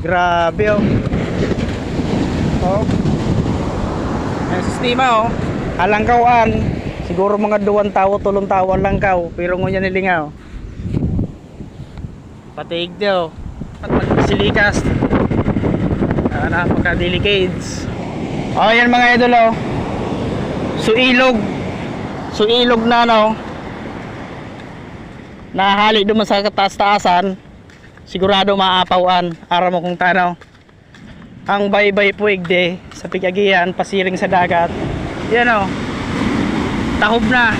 Grabe oh. Oh. Ang sistema oh. Alangkawan. Siguro mga duwan tao, tulong tao ang langkaw. Pero ngunya nilingaw. Patiig daw. At magsilikas. Ah, napaka-delicates. Oh, yan mga idol oh. Suilog. Suilog na no. Nahali duman sa kataas-taasan. Sigurado maapawan. Ara mo kung tanaw. Ang baybay puigde sa pigagian, pasiring sa dagat. Yan o. Tahob na.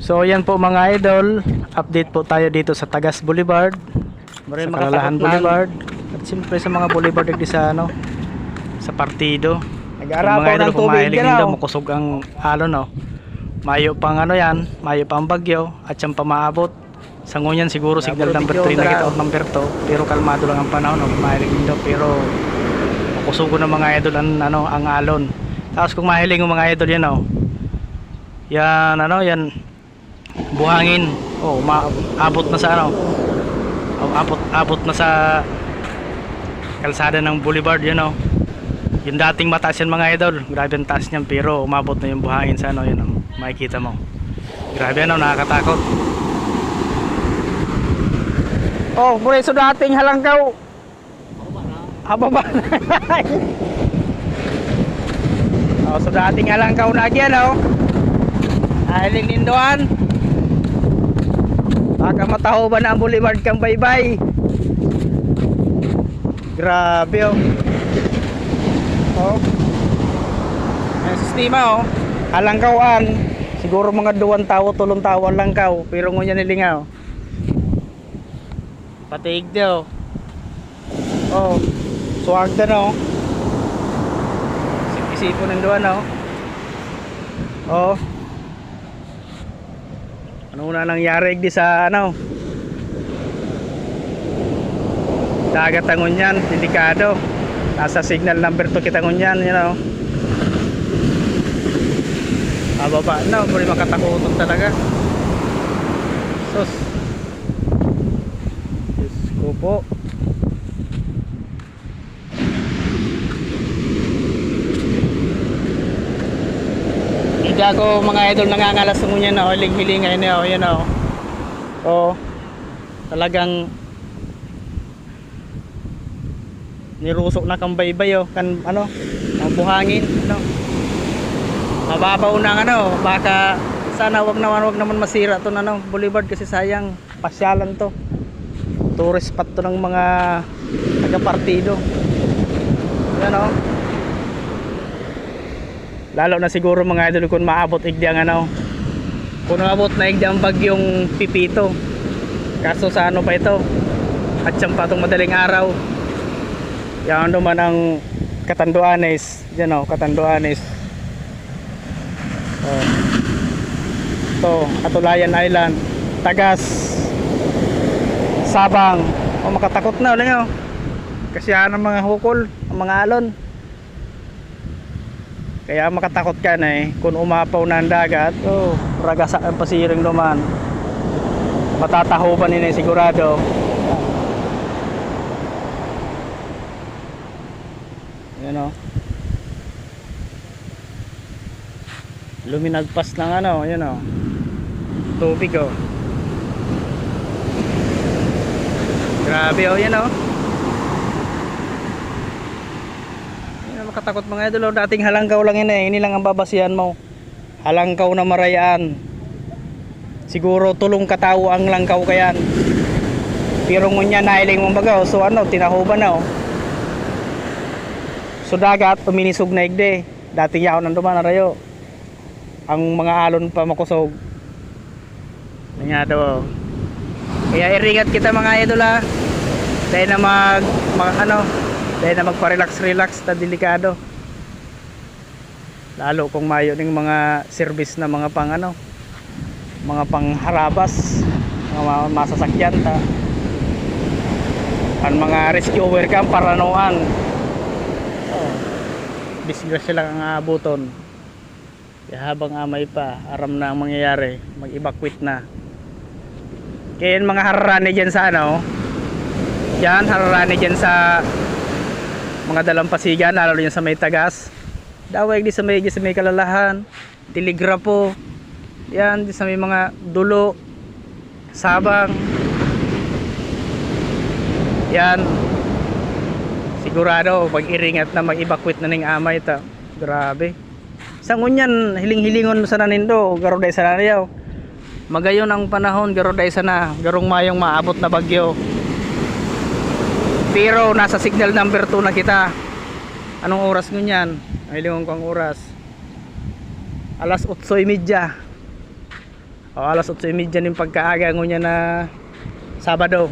So yan po mga idol. Update po tayo dito sa Tagas Boulevard. Maraming sa Kalalahan Boulevard. At siyempre sa mga boulevard di sa ano sa partido. Nag-arapaw Mga idol, ng kung mahilig oh. makusog ang alon no. Mayo pang ano yan, mayo pang bagyo at siyang pamaabot. Sa ngunyan siguro signal number video 3 na out number 2 pero kalmado lang ang panahon no. Mahilig din daw pero makusugo ng mga idol ang ano ang alon. Tapos kung mahilig ng mga idol yan oh. Yan ano yan buhangin. Oh, maabot na sa ano. Oh, abot abot na sa kalsada ng boulevard yan oh. Yung dating mataas yan mga idol, grabe ang taas niyan pero umabot na yung buhangin sa ano yun oh. Makikita mo. Grabe ano, nakakatakot. Oh, muli so dating halangkaw. Hababa na. oh, so dating halangkaw na agyan oh. Ahiling nindoan. Baka mataho ba na ang boulevard kang baybay. Grabe oh. Oh. Ang sistema oh. Halangkawan. Siguro mga duwan tao, tulong tao ang langkaw. Pero ngunya nilingaw. Patiig daw. Oh. Suwag na no. Isipon ng duwan no. Oh. Ano na nangyari di sa ano? Dagat ang unyan, delikado. Nasa signal number 2 kita ngunyan, you know. Bababa na, muli makatakutan talaga. Sus. Diyos ko po. Hindi ako mga idol nangangalas ng ngunyan na hiling-hiling ngayon na, you know. Oh, talagang nirusok na kang baybay oh. Kan ano ang buhangin ano mababaw na ano baka sana wag naman wag naman masira to na ano boulevard kasi sayang pasyalan to tourist spot to ng mga taga partido yan oh lalo na siguro mga idol kung maabot igdi ano kung maabot na igdi ang bagyong pipito kaso sa ano pa ito at siyang patong madaling araw yan naman ang Katanduanes. Yan o, Katanduanes. Oh. Ito, Atulayan Island. Tagas. Sabang. O makatakot na ulit o. Kasi yan ang mga hukol, ang mga alon. Kaya makatakot ka na eh. Kung umapaw na ang dagat, oh, ragasa ang pasiring naman. Matatahuban nila sigurado. Yan o. Luminagpas ng ano, yan o. Tubig o. Grabe o, yan o. Yan makatakot mga idol o. Dating halangkaw lang yan eh. Ini lang ang babasihan mo. Halangkaw na marayaan. Siguro tulong katao ang langkaw kayan. Pero ngunya nailing mong bagaw. So ano, tinahuban na o. So dagat, uminisog na igde. Dati yaw nang duman rayo. Ang mga alon pa makusog. Nga daw. Kaya iringat kita mga idol ha. Dahil na mag, mag ano, dahil na magpa-relax relax na delikado. Lalo kung mayo ng mga service na mga pang ano, mga pangharabas, mga masasakyan ta. Ang mga rescuer camp paranoan. Oh. Disgrasya lang ang abuton. Kaya habang amay pa, aram na ang mangyayari, mag-evacuate na. Kaya mga hararani dyan sa ano, Yan, hararani dyan sa mga dalampasigan, lalo yan sa may tagas. Daway di sa may, di sa may kalalahan, tiligrapo, yan, di sa may mga dulo, sabang. Yan, sigurado, pag iringat na mag-evacuate na ning amay ta. Grabe. Sa ngunyan, hiling-hilingon sa nanindo, garo sa nanayaw. Magayon ang panahon, garo day sa na, garong mayong maabot na bagyo. Pero nasa signal number 2 na kita. Anong oras ngunyan? Ay lingon ko ang oras. Alas 8:30. O alas 8:30 ning pagkaaga ngunyan na Sabado.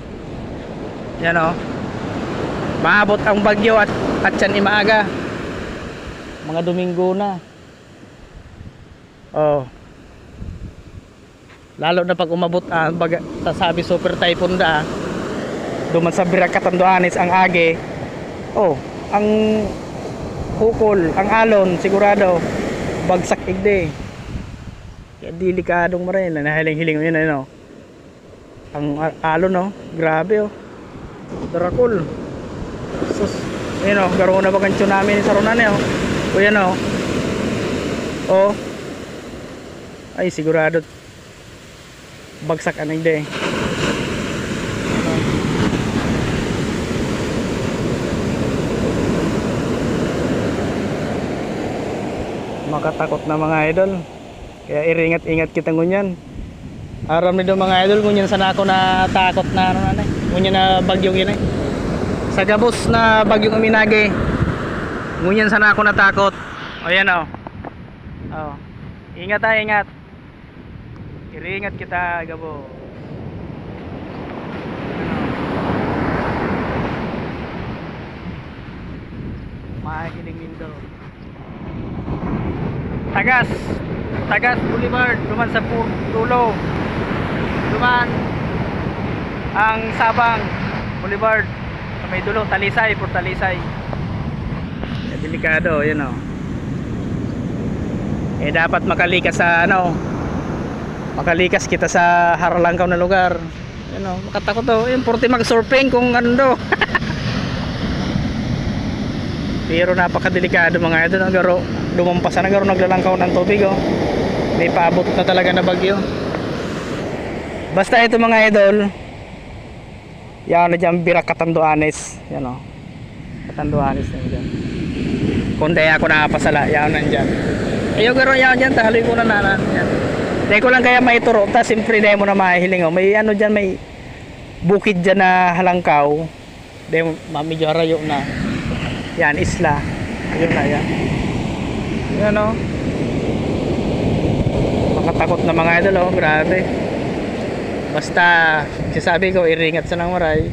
Yan o. Maabot ang bagyo at at yan imaaga. Mga Domingo na. Oh. Lalo na pag umabot ah, baga, sasabi super typhoon da. Duman sa Biracatanduanes ang age. Oh, ang hukol, ang alon sigurado bagsak igde. Kaya delikadong marin, nahiling-hiling yun ano. Ang alon no, grabe oh. Darakol. Sus, yun oh, garo na bagang tsunami ni Sarunan eh oh. O yan oh. Oh. Ay sigurado bagsak anong de. makatakot na mga idol. Kaya iringat-ingat kita ngunyan. Aram nito mga idol ngunyan sana ako na takot na ano na ngunyan na bagyong yun eh. Sa gabos na bagyong uminage ngunyan sana ako natakot. O yan o oh. ingat ha ingat iringat kita gabo. Makikinig nindo Tagas! Tagas Boulevard Duman sa Tulo. Duman Ang Sabang Boulevard. Sa may dulo Talisay por Talisay. Delikado yun o Eh dapat makalikas sa ano Makalikas kita sa haralangkaw na lugar Yun o Makatakot o Importe mag-surfing kung ano do Pero napakadelikado mga idol ang garo. Lumampas na garo naglalangkaw ng tubig oh. May paabot na talaga na bagyo. Basta ito mga idol. Yan na dyan Birak Katanduanes. Yan oh. Katanduanes na dyan. Kung daya ako nakapasala, yan nandyan. Ayaw garo yan dyan, taloy ko na nana. Yan. Dahil ko lang kaya maituro, ta simpre dahil mo na mahihiling oh. May ano dyan, may bukid dyan na halangkaw. Dahil medyo harayo na. Yan, isla. Ayun na yan. Yan o. Makatakot na mga idol oh. Grabe. Basta, sasabi ko, iringat sa nang maray.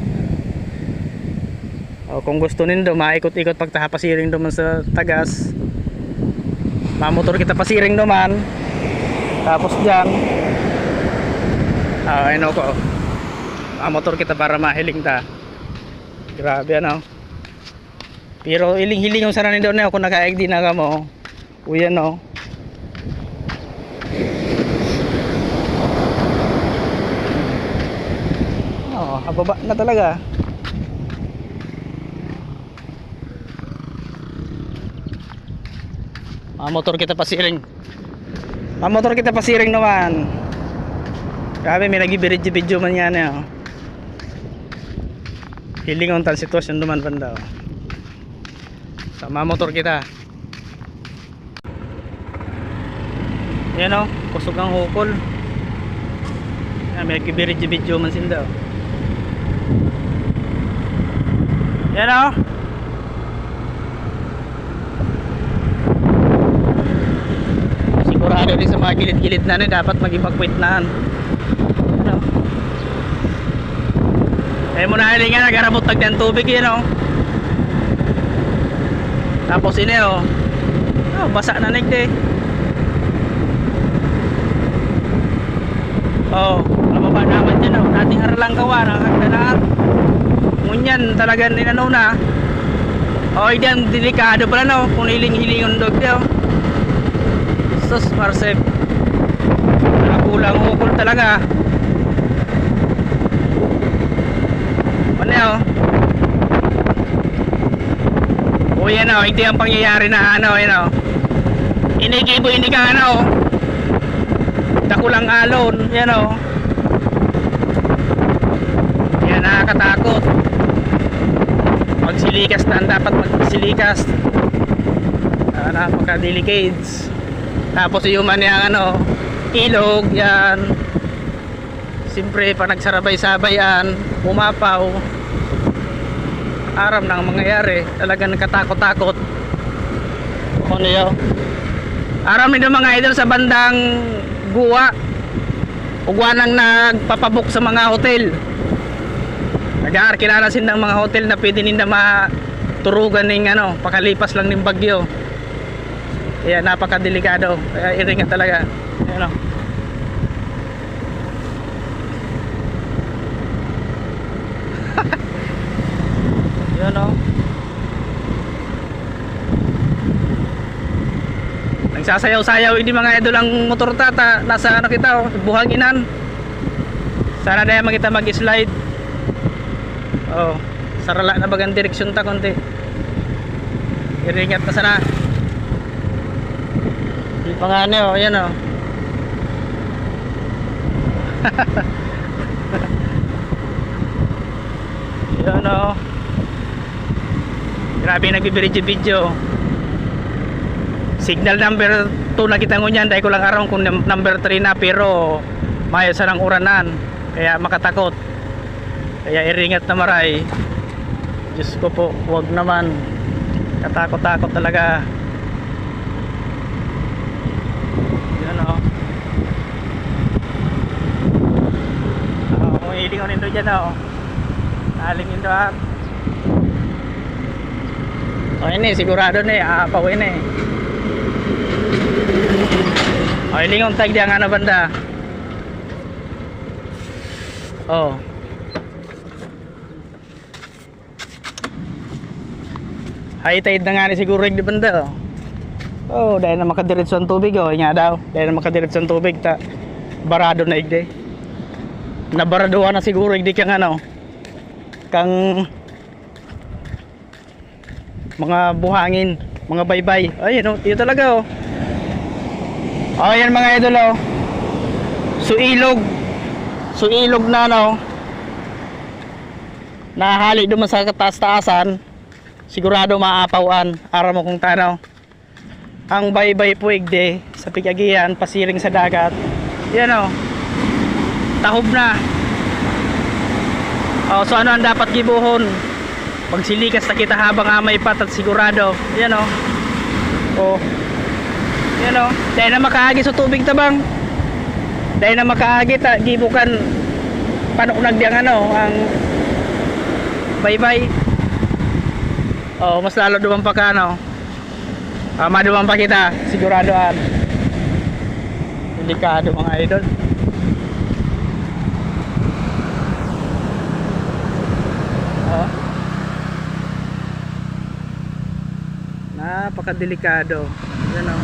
O, kung gusto nindo, maikot-ikot pagtahapasiring duman sa tagas. Mamotor kita pasiring duman. Tapos dyan. Ah, ayun ko. Mamotor kita para mahiling ta. Grabe ano. Pero iling-hiling yung sarani doon na kung nakaig din na ka mo. Uyan no. Oh, ababa na talaga. Ah, motor kita pasiring. Ah, motor kita pasiring naman. Grabe, may nag-video man yan eh. Oh. Hiling on tal sitwasyon duman banda. Oh. Sama motor kita. Yan o, kusog ang hukol. Yan, may kibirij-video man sinda. o. Yan o. Rin sa mga gilid-gilid na rin, dapat mag-evacuate na. Yan o. Eh mo na hilingan, nagarabot tag ng tubig yan o. Tapos ini oh. Oh, basa na nigde. Oh, nababa naman dyan oh. Dating haralang gawa ng hagdanar. Ngunyan talaga ninanaw na. Oh, diyan delikado pala no. Kung hiling-hilingon dog di oh. Sus, Marsep. Nakulang ukol talaga. Ano oh. O yan o, hindi ang pangyayari na ano, yan o. Inigibo, iniga ano. Dakulang alon, yan o. Yan, nakakatakot. Magsilikas na, dapat magsilikas. Uh, napaka-delicates. Tapos yung man yung ano, ilog, yan. Siyempre, pa nagsarabay-sabayan, umapaw. Aram ang mangyayari. Talagang nakatakot-takot. Ano yun? Aram ang mga idol sa bandang Guwa. Ugwanang nagpapabok sa mga hotel. Nag-aar kinalasin ng mga hotel na pwede ninda maturugan ng ano, pakalipas lang ng bagyo. Kaya napakadelikado. Kaya iringat talaga. Ayan o. Yun o. Nagsasayaw-sayaw hindi mga idol ang motor tata. Nasa ano kita o, buhanginan. Sana dahil makita mag-slide. Oh, sarala na bagang direksyon ta konti. Iringat na sana. Pa nga ano, yan o. Yan o. Grabe yung nagbibidyo video. Signal number 2 na kita ngunyan dahil ko lang araw kung num- number 3 na pero mayo sa ng uranan kaya makatakot kaya iringat na maray Diyos ko po huwag naman katakot-takot talaga yan o oh, ko nito dyan o aling nito at o yun eh. Sigurado na eh. Aapaw yun eh. O hilingon tag diyan na banda? Oh. High tide na nga ni siguro yung banda. Oh, dahil na makadiretso ang tubig oh, nga daw. Dahil na makadiretso ang tubig ta barado na igde. Nabaraduhan na siguro igde kang ano. Kang mga buhangin, mga baybay. Ayun oh, yun talaga oh. Oh, yan mga idol oh. So ilog. So ilog na no. Nahali duman sa kataas-taasan sigurado maapawan ara mo kung tanaw ang baybay puigde sa pigagian pasiring sa dagat yan o tahob na. O so ano ang dapat gibuhon? Magsilikas na kita habang amay pat at sigurado. Yan o o yan o dahil na makaagi sa tubig tabang. Dahil na makaagi ta gibukan panuknag diyang ano ang baybay. Oh, mas lalo duman pa ka ano. Ah, maduman pa kita, siguradoan. Delikado mga idol. Oh. Napakadelikado. Yan oh.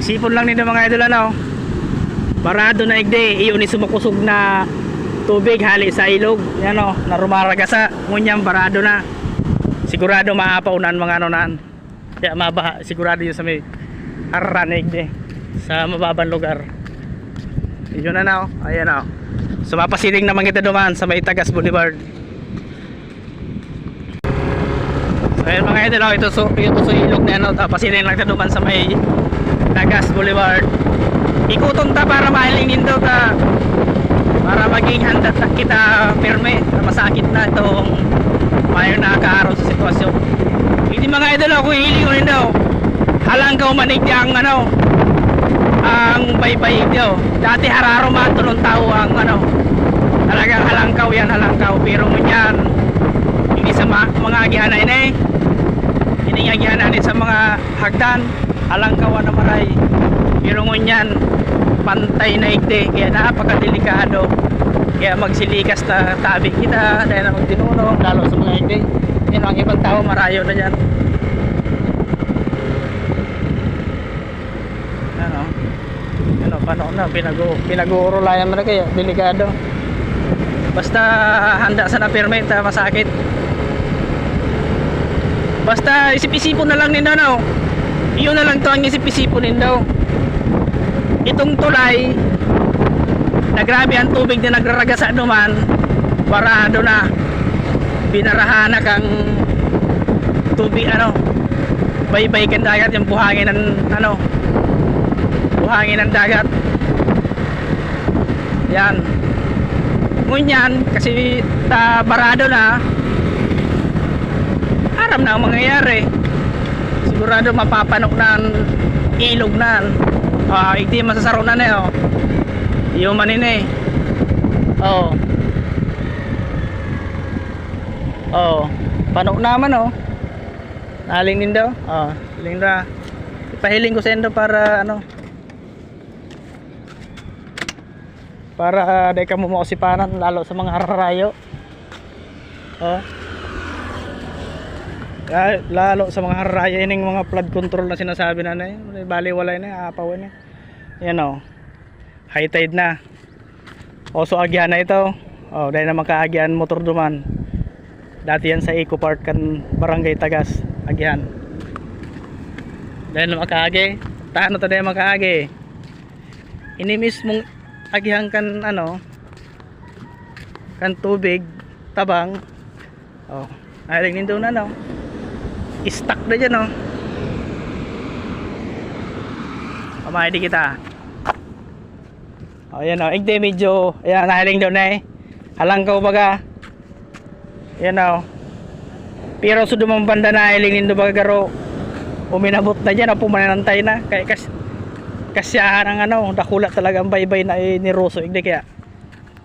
Isipon lang nito mga idol ano. Barado na igde, iyon ni sumukusog na tubig hali sa ilog. Yan oh, narumaragasa. Ngunyang barado na sigurado maapaunan mga ano nan kaya mabaha sigurado yun sa may haranig eh sa mababang lugar yun na na oh. ayan na oh. so naman kita duman sa may Tagas Boulevard so ayan mga idol oh. ito so, ito so ilog na ano pasiling lang duman sa may Tagas Boulevard. Ikuton ta para mahiling nindo ta. Para maging handa ta kita pirme masakit na itong mayo nakakaaraw sa sitwasyon. Hindi mga idol ako hilingon daw halanggaw manig ang ano ang baybay daw dati hararo matulong tao ang ano. Talagang halangkaw yan halangkaw pero ngunyan hindi sa ma mga agihanan eh hindi nga agihanan sa mga hagdan. Halangkaw na maray. Pero ngunyan pantay na igde kaya napakadelikado. Kaya magsilikas na tabi kita dahil na magtinuno lalo sa mga igde yun ang ibang tao marayo na dyan. Ano? Ano paano na? Pinago pinag-uurulayan mo na kaya delikado. Basta handa sa na permit masakit Basta isip-isipon na lang nindo no. Iyon na lang to ang isip-isipon nindo. Itong tulay na grabe ang tubig na nagraragasa naman barado na binarahan na kang tubig ano baybay kan dagat yung buhangin ng ano buhangin ng dagat yan ngunyan kasi ta barado na aram na ang mangyayari. Sigurado mapapanok na ilog na. Ah hindi masasaro na na eh, oh. yung manin eh. Oh. Oh. Panok naman oh. Naling din daw oh hiling na. Ipahiling ko sa endo para ano para uh, dahil ka mo makasipanan lalo sa mga hararayo. Oh. Ah, lalo sa mga haraya ining mga flood control na sinasabi na na wala na apaw na yan o high tide na. O so agyan na ito. O dahil na makaagyan motor duman. Dati yan sa Eco Park kan barangay Tagas agyan dahil na makaagi taano ta dahil makaagi. Ini mismong agyan kan ano kan tubig tabang. Oh aling nindo na no stuck na dyan oh. Pamahay di kita. Oh yan oh. Igde medyo ayan nahaling daw na eh. Halang ka baga yan oh. Pero sa dumang banda na haling nindo baga garo uminabot na dyan oh. Pumanantay na. Kaya kas kasyahan ang ano dakula talaga ang baybay na eh, ni Rosso igde kaya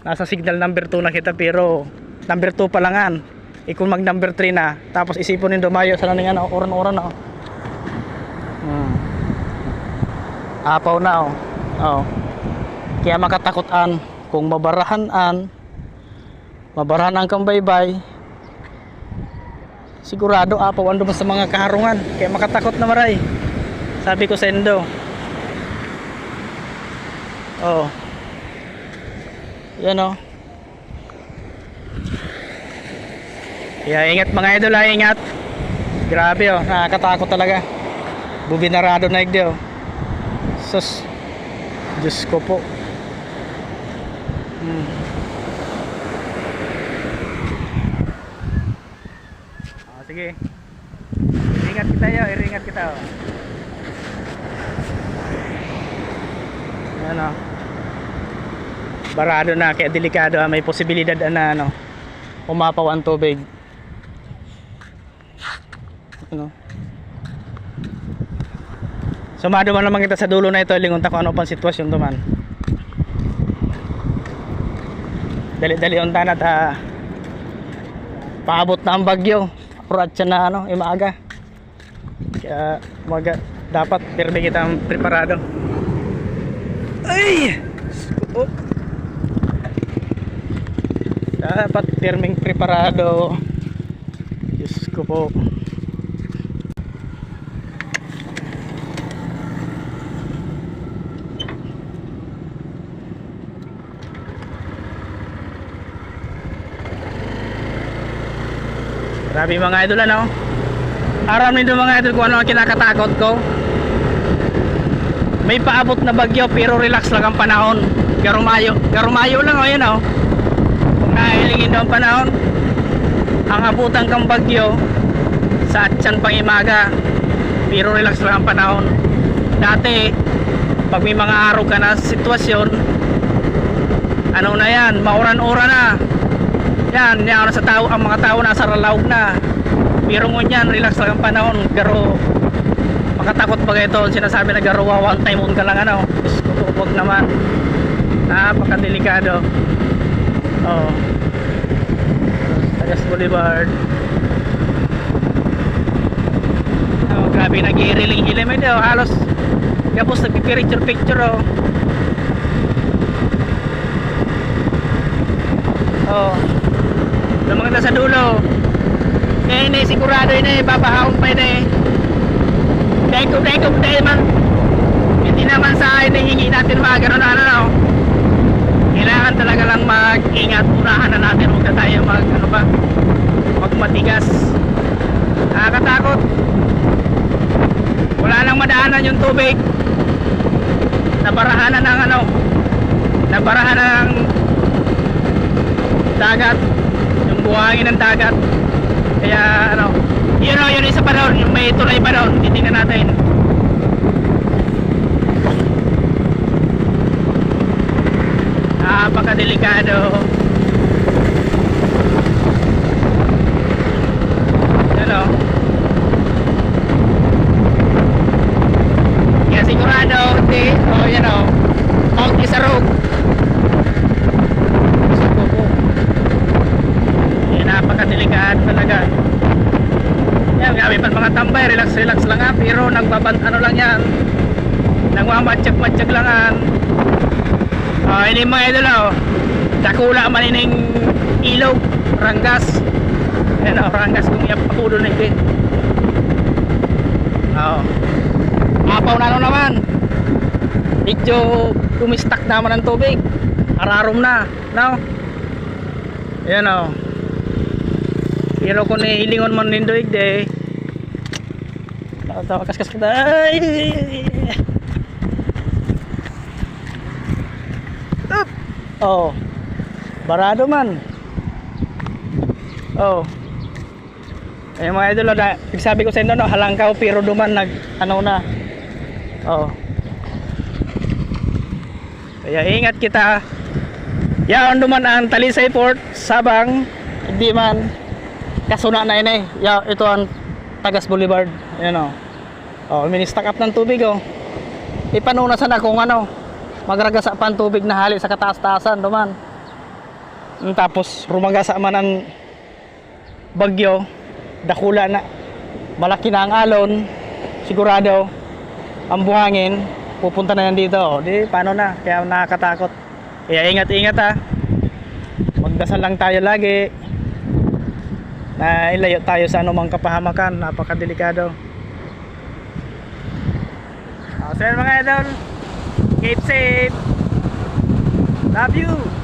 nasa signal number 2 na kita pero number 2 pa langan ikon mag number 3 na tapos isipon nindo mayo sa naning ano oran-oran na oh. Hmm. Apaw na oh. Oh. Kaya makatakotan kung mabarahan an mabarahan ang kang baybay sigurado apaw ando sa mga kaharungan kaya makatakot na maray sabi ko sa endo oh yan oh Kaya ingat mga idol ha, ingat. Grabe oh, nakakatakot talaga. Bubinarado na igdi oh. Sus. Diyos ko po. Hmm. Oh, sige. Ingat kita yo, ingat kita oh. Ano? Barado na kaya delikado ah. may posibilidad na ano umapaw ang tubig ano? Sumado man naman kita sa dulo na ito lingon ta kung ano pang sitwasyon to man. Dali dali unta na ta. Paabot na ang bagyo. Akurat siya na ano imaaga kaya maga dapat pirmi kita preparado. Ay! Oh. dapat pirming preparado. Diyos ko po Grabe mga idol ano? Aram nito mga idol kung ano ang kinakatakot ko. May paabot na bagyo pero relax lang ang panahon. Garumayo Garumayo lang o yun o Kung nahilingin daw ang panahon Ang abutan kang bagyo Sa atyan pang imaga Pero relax lang ang panahon. Dati Pag may mga araw ka na sitwasyon Ano na yan Mauran-ura na yan, yan sa tao, ang mga tao nasa ralaw na. Pero ngunyan, relax lang ang panahon. Garo, makatakot ba ito? Sinasabi na garo, one time on ka lang ano. Huwag naman. Napakadelikado. Oh. Tagas Boulevard. Oh, grabe, nag-i-reeling-hilim ito. Halos, kapos nagpipicture-picture oh. Oh. Sa mga nasa dulo. Eh, sigurado ini babahawang pa ini. Deko, deko, deko man. Hindi naman sa hinihingi natin mga ganun ano no. Kailangan talaga lang mag-ingat. Unahan na natin huwag na tayo mag ano ba magmatigas. Nakakatakot. Wala nang madaanan yung tubig. Nabarahan na ng ano. Nabarahan na ng dagat. Yung buhangin ng dagat. Kaya ano, yun o, yun isa pa yung may tulay pa doon, titingnan natin. Napakadelikado. Yan o. Kaya sigurado, hindi. O, oh, yan o. Mount Isarog. Subuko. Yan, napakadelikado talaga. Yan, gabi pa mga tambay, relax relax lang ha, pero nagbaban ano lang yan. Nagmamatsyag-matsyag lang han. Ah, ini mga idol oh. Dakula man ining ilog, ranggas. Yan oh, ranggas kung iya pakulo na ito. Oo. Apaw na naman. Medyo tumistak naman ang tubig. Ararom na, no? Yan oh. Pero kung hilingon man nindoig de. Tawa kaskas kita. Ay! Oh. Barado man. Oh. Eh mga idol, sabi ko sa inyo, no, halangkaw pero duman nag ano na. Oh. Kaya ingat kita. Yaon duman ang Talisay Port, Sabang, hindi man kasuna na ini. Ya, ito ang Tagas Boulevard. Yan oh. Oh, mini-stack up ng tubig oh. Ipanuna sana kung ano, magragasa pa tubig na hali sa kataas-taasan duman. Mm, Tapos rumagasa man ang bagyo, dakula na. Malaki na ang alon, sigurado ang buhangin pupunta na yan dito. Oh. Di paano na? Kaya nakakatakot. Kaya ingat-ingat ha. Magdasal lang tayo lagi na ilayo tayo sa anumang kapahamakan napakadelikado uh, so yun mga idol keep safe. Love you